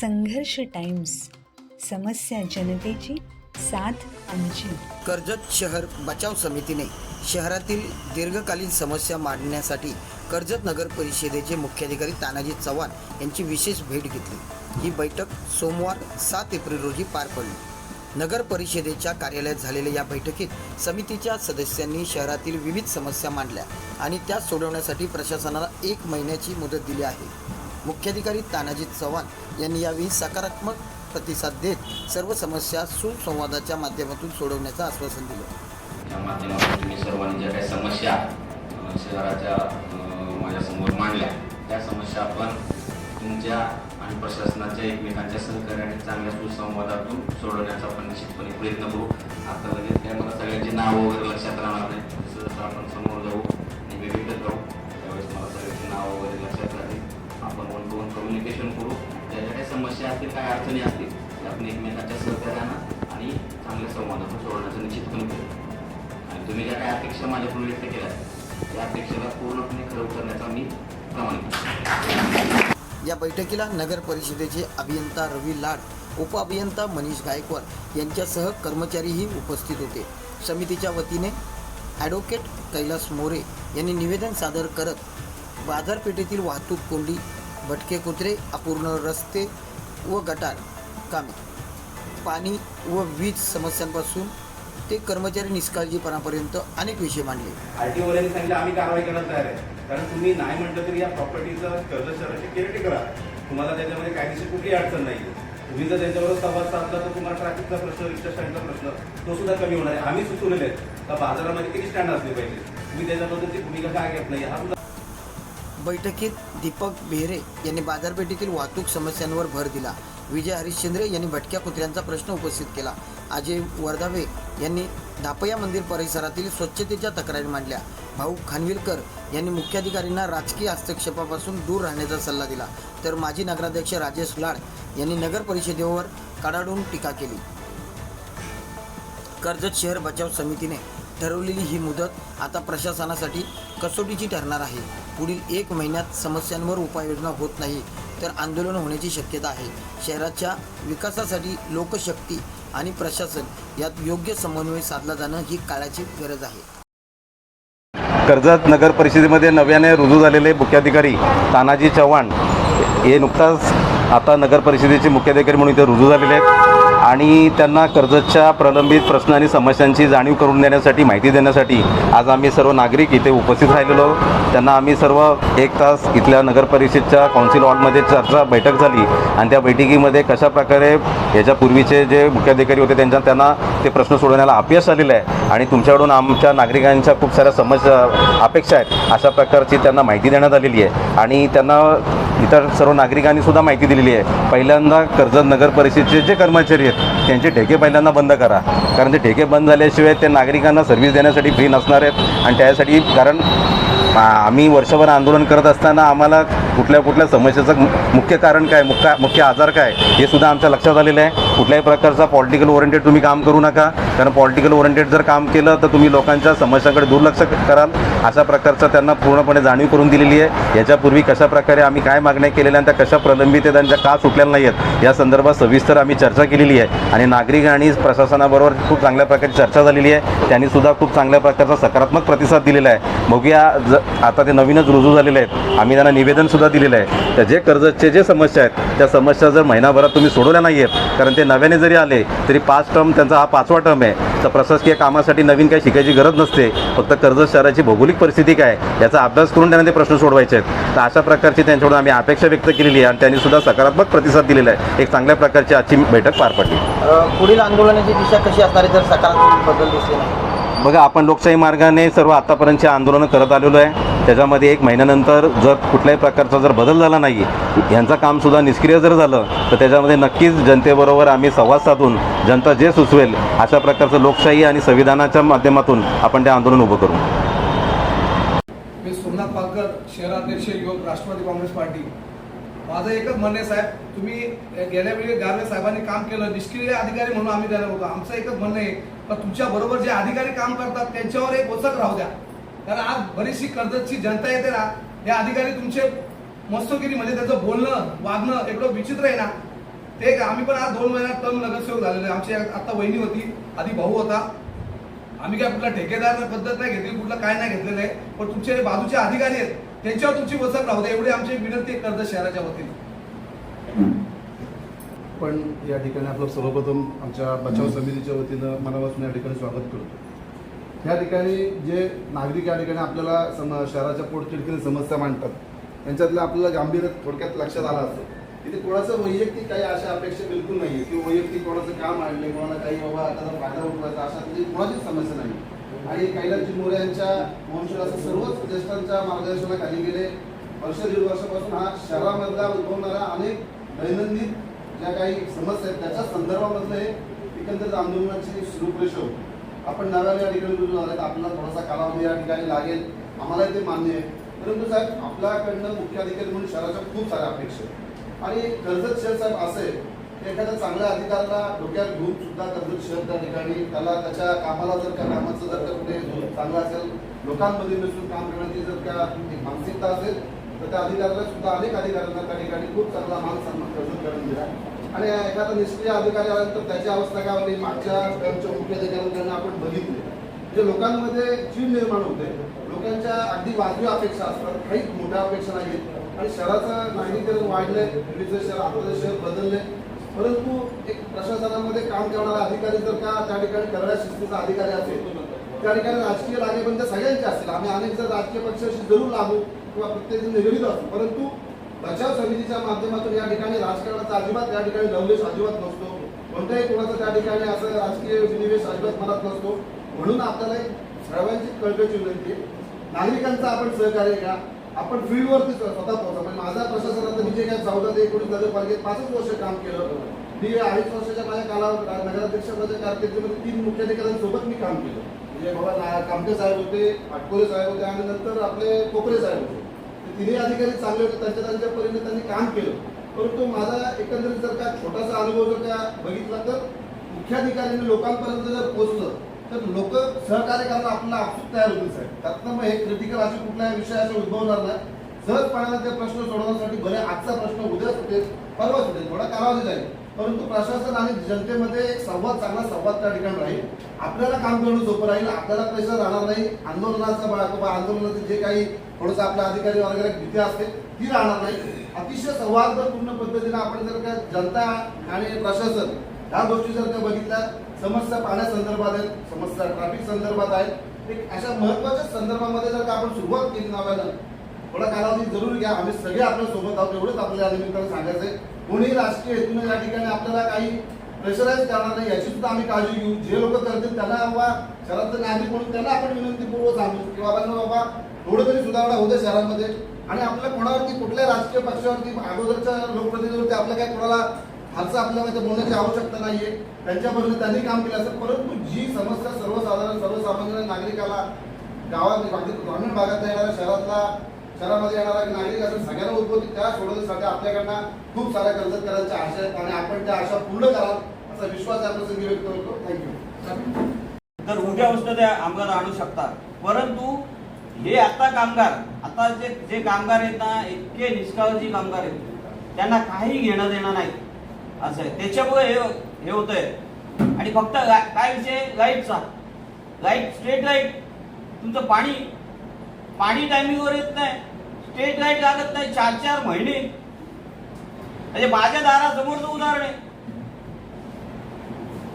संघर्ष टाइम्स समस्या जनतेची साथ आमची. कर्जत शहर बचाव समितीने शहरातील दीर्घकालीन समस्या मांडण्यासाठी कर्जत नगर परिषदेचे मुख्याधिकारी तानाजी चव्हाण यांची विशेष भेट घेतली. ही बैठक सोमवार सात एप्रिल रोजी पार पडली. नगर परिषदेच्या कार्यालयात झालेल्या या बैठकीत समितीच्या सदस्यांनी शहरातील विविध समस्या मांडल्या आणि त्या सोडवण्यासाठी प्रशासनाला एक महिन्याची मुदत दिली आहे. मुख्याधिकारी तानाजी चव्हाण यांनी यावेळी सकारात्मक प्रतिसाद देत सर्व समस्या सुसंवादाच्या माध्यमातून सोडवण्याचं आश्वासन दिलं. त्या माध्यमातून तुम्ही सर्वांनी ज्या काही समस्या शहराच्या माझ्यासमोर मांडल्या त्या समस्या आपण तुमच्या आणि प्रशासनाच्या एकमेकांच्या सहकार्याने चांगल्या सुसंवादातून सोडवण्याचा आपण निश्चितपणे प्रयत्न करू. आता लगेच काय मला सगळ्यांची नावं वगैरे लक्षात राहणार नाही आपण समोर जाऊ आणि भेटत जाऊ. त्यावेळेस मला सगळ्यांची नावं वगैरे लक्षात आपण वन टू वन कम्युनिकेशन करू. ज्या काही समस्या असतील काय अडचणी असतील त्या आपण एकमेकांच्या सहकार्यानं आणि चांगल्या संवादातून सोडवण्याचा निश्चितपणे करू आणि तुम्ही ज्या काही अपेक्षा माझ्याकडून व्यक्त केल्या त्या अपेक्षेला पूर्णपणे खरं उतरण्याचा मी प्रामाणिक या बैठकीला नगर परिषदेचे अभियंता रवी लाड उपअभियंता मनीष गायकवाड यांच्यासह कर्मचारीही उपस्थित होते. समितीच्या वतीने ॲडव्होकेट कैलास मोरे यांनी निवेदन सादर करत बाजारपेठेतील वाहतूक कोंडी भटके कुत्रे अपूर्ण रस्ते व गटार कामे. पाणी व वीज समस्यांपासून ते कर्मचारी निष्काळजीपणापर्यंत अनेक विषय मांडले. आरटीओवाल्यांनी सांगितलं आम्ही कारवाई करायला तयार आहे. कारण तुम्ही नाही म्हटलं तरी या प्रॉपर्टीचं कर्ज शहराची केअरटेकर आहात तुम्हाला त्याच्यामध्ये कायदेशीर कुठली अडचण नाही तुम्ही जर त्यांच्याबरोबर संवाद साधला तर तुम्हाला ट्रॅफिकचा प्रश्न रिक्षा स्टँडचा प्रश्न तो सुद्धा कमी होणार आहे. आम्ही सुचवलेले आहेत. का बाजारामध्ये किती स्टँड असले पाहिजे? तुम्ही त्याच्याबद्दलची भूमिका काय घेत नाही? हा सुद्धा बैठकीत दीपक बेहरे यांनी बाजारपेठेतील वाहतूक समस्यांवर भर दिला. विजय हरिश्चंद्रे यांनी भटक्या कुत्र्यांचा प्रश्न उपस्थित केला. अजय वर्धावे यांनी दापया मंदिर परिसरातील स्वच्छतेच्या तक्रारी मांडल्या. भाऊ खानविलकर यांनी मुख्याधिकाऱ्यांना राजकीय हस्तक्षेपापासून दूर राहण्याचा सल्ला दिला. तर माजी नगराध्यक्ष राजेश लाड यांनी नगर परिषदेवर कडाडून टीका केली. कर्जत शहर बचाव समितीने ठरवलेली ही मुदत आता प्रशासनासाठी कसोटीची ठरणार आहे. पुढील एक महिन्यात समस्यांवर उपाययोजना होत नाही तर आंदोलन होण्याची शक्यता आहे. शहराच्या विकासासाठी लोकशक्ती आणि प्रशासन यात योग्य समन्वय साधला जाणं ही काळाची गरज आहे. कर्जत नगर परिषदेमध्ये नव्याने रुजू झालेले मुख्याधिकारी तानाजी चव्हाण हे नुकताच आता नगर परिषदेचे मुख्याधिकारी म्हणून इथे रुजू झालेले आहेत. आणि त्यांना कर्जतच्या प्रलंबित प्रश्न आणि समस्यांची जाणीव करून देण्यासाठी माहिती देण्यासाठी आज आम्ही सर्व नागरिक इथे उपस्थित राहिलेलो त्यांना आम्ही सर्व एक तास इथल्या नगरपरिषदच्या काउन्सिल हॉलमध्ये चर्चा बैठक झाली. आणि त्या बैठकीमध्ये कशा प्रकारे याच्यापूर्वीचे जे मुख्याधिकारी होते त्यांच्या त्यांना ते प्रश्न सोडवण्याला अपयश आलेलं आहे. आणि तुमच्याकडून आमच्या नागरिकांच्या खूप साऱ्या समस्या अपेक्षा आहेत अशा प्रकारची त्यांना माहिती देण्यात आलेली आहे. आणि त्यांना इतर सर्व नागरिकांनी सुद्धा माहिती दिलेली आहे. पहिल्यांदा कर्जत नगर परिषदेचे जे कर्मचारी आहेत त्यांचे ठेके पहिल्यांदा बंद करा. कारण ते ठेके बंद झाल्याशिवाय ते नागरिकांना सर्व्हिस देण्यासाठी फ्री नसणार आहेत. आणि त्यासाठी कारण आम्ही वर्षभर आंदोलन करत असताना आम्हाला कुठल्या कुठल्या समस्येचं मुख्य कारण काय मुख्य मुख्य आजार काय हे सुद्धा आमच्या लक्षात आलेलं आहे. कुठल्याही प्रकारचा पॉलिटिकल ओरिएंटेड तुम्ही काम करू नका. कारण पॉलिटिकल ओरिएंटेड जर काम केलं तर तुम्ही लोकांच्या समस्यांकडे दुर्लक्ष कराल. अशा प्रकारचं त्यांना पूर्णपणे जाणीव करून दिलेली आहे. याच्यापूर्वी कशा प्रकारे आम्ही काय मागण्या केलेल्या आणि त्या कशा प्रलंबित आहेत आणि त्या का सुटलेल्या नाही आहेत या संदर्भात सविस्तर आम्ही चर्चा केलेली आहे. आणि नागरिक आणि प्रशासनाबरोबर खूप चांगल्या प्रकारची चर्चा झालेली आहे. त्यांनी सुद्धा खूप चांगल्या प्रकारचा सकारात्मक प्रतिसाद दिलेला आहे. बघूया ज आता ते नवीनच रुजू झालेले आहेत. आम्ही त्यांना निवेदन सुद्धा दिलेलं आहे. त्या जे कर्जचे जे समस्या आहेत त्या समस्या जर महिनाभरात तुम्ही सोडवल्या नाही आहेत कारण ते नव्याने जरी आले तरी पाच टर्म त्यांचा हा पाचवा टर्म आहे. तर प्रशासकीय कामासाठी नवीन काही शिकायची गरज नसते. फक्त कर्जत शहराची भौगोलिक परिस्थिती काय याचा अभ्यास करून त्यांना ते प्रश्न सोडवायचे आहेत. तर अशा प्रकारची त्यांच्याकडून आम्ही अपेक्षा व्यक्त केलेली आहे आणि त्यांनी सुद्धा सकारात्मक प्रतिसाद दिलेला आहे. एक चांगल्या प्रकारची आजची बैठक पार पडली. पुढील आंदोलनाची दिशा कशी असणार आहे जर सकारात्मक बदल दिसले नाही? बघा आपण लोकशाही मार्गाने सर्व आतापर्यंतचे आंदोलनं करत आलेलो आहे. त्याच्यामध्ये एक महिन्यानंतर जर कुठल्याही प्रकारचा जर बदल झाला नाही यांचं कामसुद्धा निष्क्रिय जर झालं तर त्याच्यामध्ये नक्कीच जनतेबरोबर आम्ही संवाद साधून जनता जे सुचवेल अशा प्रकारचं लोकशाही आणि संविधानाच्या माध्यमातून आपण ते आंदोलन उभं करू. मी सोमनाथ पालकर शहराध्यक्ष युवक राष्ट्रवादी काँग्रेस पार्टी. माझं एकच म्हणणं आहे साहेब तुम्ही गेल्या वेळी गारवे साहेबांनी काम केलं निष्क्रिय अधिकारी म्हणून आम्ही त्याला होतो आमचं एकच म्हणणं आहे का तुमच्या बरोबर जे अधिकारी काम करतात त्यांच्यावर एक वचक राहू द्या. कारण आज बरीचशी कर्जतची जनता येते ना हे अधिकारी तुमचे मस्तगिरी म्हणजे त्याचं बोलणं वागणं एवढं विचित्र आहे ना. ते का आम्ही पण आज दोन महिन्यात टर्म नगरसेवक झालेले आमची आता वहिनी होती आधी भाऊ होता. आम्ही काय कुठला ठेकेदार पद्धत नाही घेतली कुठलं काय नाही घेतलेलं आहे. पण तुमचे बाजूचे अधिकारी आहेत त्यांच्यावर तुमची वचक राहू द्या. एवढी आमची विनंती कर्ज कर्जत शहराच्या वतीने. पण या ठिकाणी आपलं सर्वप्रथम आमच्या बचाव समितीच्या वतीनं मनापासून या ठिकाणी स्वागत करतो. या ठिकाणी जे नागरिक या ठिकाणी आपल्याला सम शहराच्या पोटतिडकीने समस्या मांडतात त्यांच्यातलं आपल्याला गांभीर्य थोडक्यात लक्षात आलं असतं. तिथे कोणाचं वैयक्तिक काही अशा अपेक्षा बिलकुल नाही आहे की वैयक्तिक कोणाचं काम आणले कोणाला काही बाबा त्याचा फायदा उठवायचा अशा तिथे कोणाचीच समस्या नाही आणि कैलास मोरे यांच्या मोहनशोर असं सर्वच ज्येष्ठांच्या मार्गदर्शनाखाली गेले. वर्ष दीड वर्षापासून हा शहरामधला उद्भवणारा अनेक दैनंदिन ज्या काही समस्या आहेत त्याच्या संदर्भामधलं हे एकंदरीत आंदोलनाची रूपरेषा होती. आपण नव्याने या ठिकाणी रुजू झाले तर आपल्याला थोडासा कालावधी या ठिकाणी लागेल. आम्हाला ते मान्य आहे. परंतु साहेब आपल्याकडनं मुख्याधिकारी म्हणून शहराच्या खूप साऱ्या अपेक्षा आणि कर्जत शहर साहेब असे की एखाद्या चांगल्या अधिकाऱ्याला डोक्यात घेऊन सुद्धा कर्जत शहर त्या ठिकाणी त्याला त्याच्या कामाला जर त्या कामाचं जर का कुठे चांगलं असेल लोकांमध्ये मिसळून काम करण्याची जर का मानसिकता असेल तर त्या अधिकाऱ्याला सुद्धा अनेक अधिकाऱ्यांना त्या ठिकाणी खूप चांगला मान सन्मान प्रदान करून दिला आणि एखादा निष्क्रिय अधिकारी आल्यानंतर त्याची अवस्था काय होती? मागच्या टर्मच्या मुख्याधिकाऱ्यांकडनं आपण बघितले. म्हणजे लोकांमध्ये चीड निर्माण होते. लोकांच्या अगदी वाजवी अपेक्षा असतात. काहीच मोठ्या अपेक्षा नाहीत आणि शहराचं नागरिकरण वाढलंय विविध शहर आपलं शहर बदलले. परंतु एक प्रशासनामध्ये काम करणारा अधिकारी जर का त्या ठिकाणी करड्या शिस्तीचा अधिकारी असेल त्या ठिकाणी राजकीय लागेबंद सगळ्यांचे असतील. आम्ही अनेक जर राजकीय पक्षाशी जरूर लागू. किंवा प्रत्येक निगडीत असतो. परंतु बचाव समितीच्या माध्यमातून या ठिकाणी राजकारणाचा अजिबात या ठिकाणी लवलेश अजिबात नसतो. कोणत्याही कोणाचा त्या ठिकाणी असं राजकीय विनिवेश अजिबात मनात नसतो. म्हणून आपल्याला एक सर्वांची कळकळची विनंती आहे. आपण सहकार्य घ्या. आपण फील्डवरती स्वतः पोहोचा. म्हणजे माझा प्रशासनात मी जे काय चौदा ते एकोणीस नगरपालिकेत पाचच वर्ष काम केलं. मी अडीच वर्षाच्या माझ्या काला नगराध्यक्षाच्या कारकिर्दीमध्ये तीन मुख्याधिकाऱ्यांसोबत मी काम केलं. म्हणजे बाबा ना- कामटे साहेब होते पाटकोले साहेब होते आणि नंतर आपले कोपरे साहेब होते. तिन्ही अधिकारी चांगले होते त्यांच्या त्यांच्या परीने त्यांनी काम केलं. परंतु माझा एकंदरीत जर का छोटासा अनुभव जर का बघितला तर मुख्याधिकाऱ्यांनी लोकांपर्यंत जर पोहोचलं तर लोक सहकार्य करायला आपल्याला आपसूक तयार होतील साहेब. त्यातनं मग हे क्रिटिकल असे कुठल्याही विषयाचा उद्भवणार नाही. सहजपणाला ते प्रश्न सोडवण्यासाठी भले आजचा प्रश्न उद्या सुटेल परवा सुटेल थोडा कालावधी जाईल. परंतु प्रशासन आणि जनतेमध्ये एक संवाद चांगला संवाद त्या ठिकाणी राहील. आपल्याला काम करणं सोपं राहील आपल्याला प्रेशर राहणार नाही. आंदोलनाचा बा- किंवा आंदोलनाचे जे काही थोडंसं आपल्या अधिकारी वगैरे भीती असते ती राहणार नाही. अतिशय संवादपूर्ण पद्धतीने आपण जर का जनता आणि प्रशासन ह्या गोष्टी जर का बघितल्या समस्या पाण्यासंदर्भात आहेत समस्या ट्रॅफिक संदर्भात आहेत एक अशा महत्त्वाच्या संदर्भामध्ये जर का आपण सुरुवात केली नव्यानं थोडा कालावधी जरूर घ्या. आम्ही सगळे आपल्यासोबत आहोत. एवढंच आपल्याला या निमित्तानं सांगायचंय कोणी राजकीय हेतून या ठिकाणी आपल्याला काही प्रेशराईज करणार नाही. याची सुद्धा आम्ही काळजी घेऊ. जे लोक करतील त्यांना बाबा शहरातले नागरिक म्हणून त्यांना आपण विनंतीपूर्वक सांगू की बाबांना बाबा थोडं तरी सुधारणा होते शहरामध्ये. आणि आपल्या कोणावरती कुठल्या राजकीय पक्षावरती अगोदरच्या लोकप्रतिनिधीवरती आपल्या काय कोणाला फारसं आपल्याला ते बोलण्याची आवश्यकता नाहीये. त्यांच्याबरोबर त्यांनी काम केलं असेल. परंतु जी समस्या सर्वसाधारण सर्वसामान्य नागरिकाला गावात ग्रामीण भागात येणाऱ्या शहरातला शहरामध्ये येणारा नागरिक असेल सगळ्यांना उद्भवती त्या सोडवण्यासाठी आपल्याकडनं खूप साऱ्या कर्जतकरांच्या आशा आहेत आणि आपण त्या आशा पूर्ण कराल असा विश्वास या प्रसंगी व्यक्त करतो. थँक्यू तर उद्या उष्ट आमदार आणू शकतात. परंतु हे आता कामगार आता जे जे कामगार आहेत ना इतके निष्काळजी कामगार आहेत. त्यांना काही घेणं देणं नाही. असं आहे. त्याच्यामुळे हे हे होतंय. आणि फक्त काय विषय? लाईटचा लाइट स्ट्रेट लाइट तुमचं पाणी पाणी टायमिंगवर येत नाही. स्ट्रेट लाइट लागत नाही. चार चार महिने. म्हणजे माझ्या दारासमोरचं उदाहरण आहे.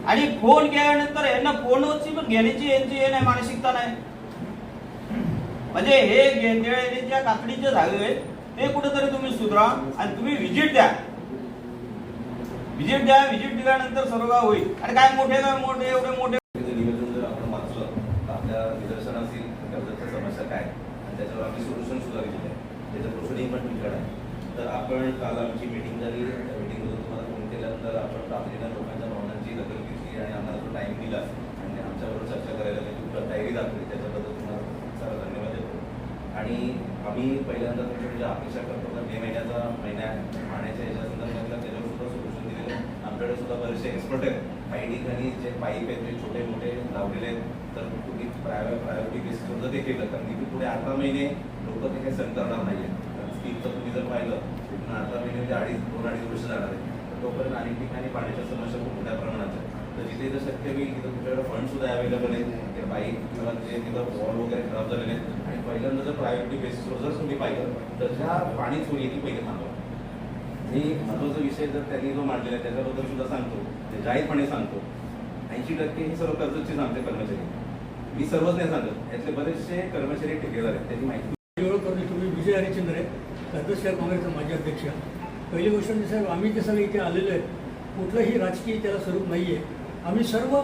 आणि फोन केल्यानंतर यांना फोनवरची पण घेण्याची यांची हे नाही मानसिकता नाही. म्हणजे हे गेंदेळेच्या काकडीचे धागे आहेत ते कुठेतरी तुम्ही सुधरा आणि तुम्ही व्हिजिट द्या. व्हिजिट द्या व्हिजिट दिल्यानंतर सर्व होईल. आणि काय मोठे काय मोठे एवढे मोठे त्याचं निवेदन जर आपण वाचलं तर आपल्या निदर्शनास येईल कर्जतच्या समस्या काय आणि त्याच्यावर आम्ही सोल्युशन सुद्धा दिलेलं आहे त्याचं प्रोसिडिंग पण तुमच्याकडे आहे तर आपण काल आमची मीटिंग झाली. त्या मीटिंगमधून तुम्हाला फोन केल्यानंतर आपण तातडीनं लोकांच्या भावनांची दखल घेतली आणि आम्हाला तो टाईम दिला. आणि आमच्याबरोबर चर्चा करायला त्याची तुमच्या तयारी दाखवली. त्याच्याबद्दल तुम्हाला खूप सारा धन्यवाद देतो. आणि आम्ही पहिल्यांदा तुमच्या म्हणजे अपेक्षा करतो का मे महिन्याचा महिन्या पाण्याच्या याच्या संदर्भातला त्याच्यावर सुद्धा सोल्युशन दिलेलं आहे. आमच्याकडे सुद्धा बरेचसे एक्सपर्ट आहेत. काही ठिकाणी जे पाईप आहेत ते छोटे मोठे लावलेले आहेत तर तुम्ही प्रायो प्रायोरिटी बेसिसवर जर ते केलं. कारण की पुढे अठरा महिने लोक ते काही सहन करणार नाही आहेत कारण तुम्ही जर पाहिलं आता मी महिने म्हणजे अडीच दोन अडीच वर्ष जाणार आहे तर तोपर्यंत अनेक ठिकाणी पाण्याच्या समस्या खूप मोठ्या प्रमाणात तर जिथे जर शक्य होईल तिथं तुमच्याकडे फंड सुद्धा अवेलेबल आहेत. ते बाईक किंवा जे तिथं वॉल वगैरे खराब झालेले आहेत. आणि पहिल्यांदा जर प्रायोरिटी बेसिसवर जर तुम्ही पाहिलं तर ज्या पाणी चोरी ती पहिले थांबवा आणि महत्त्वाचा विषय जर त्यांनी जो मांडलेला आहे त्याच्याबद्दल सुद्धा सांगतो. ते जाहीरपणे सांगतो. ऐंशी टक्के हे सर्व कर्जतचेच आमचे कर्मचारी. मी सर्वच नाही सांगत. यातले बरेचसे कर्मचारी ठेकेदार आहेत त्याची माहिती तुम्ही विजय हरिचंद्र आहे कर्जत शहर काँग्रेसचा माजी अध्यक्ष. पहिली गोष्ट म्हणजे साहेब आम्ही ते सगळे इथे आलेलो आहे कुठलंही राजकीय त्याला स्वरूप नाही आहे आम्ही सर्व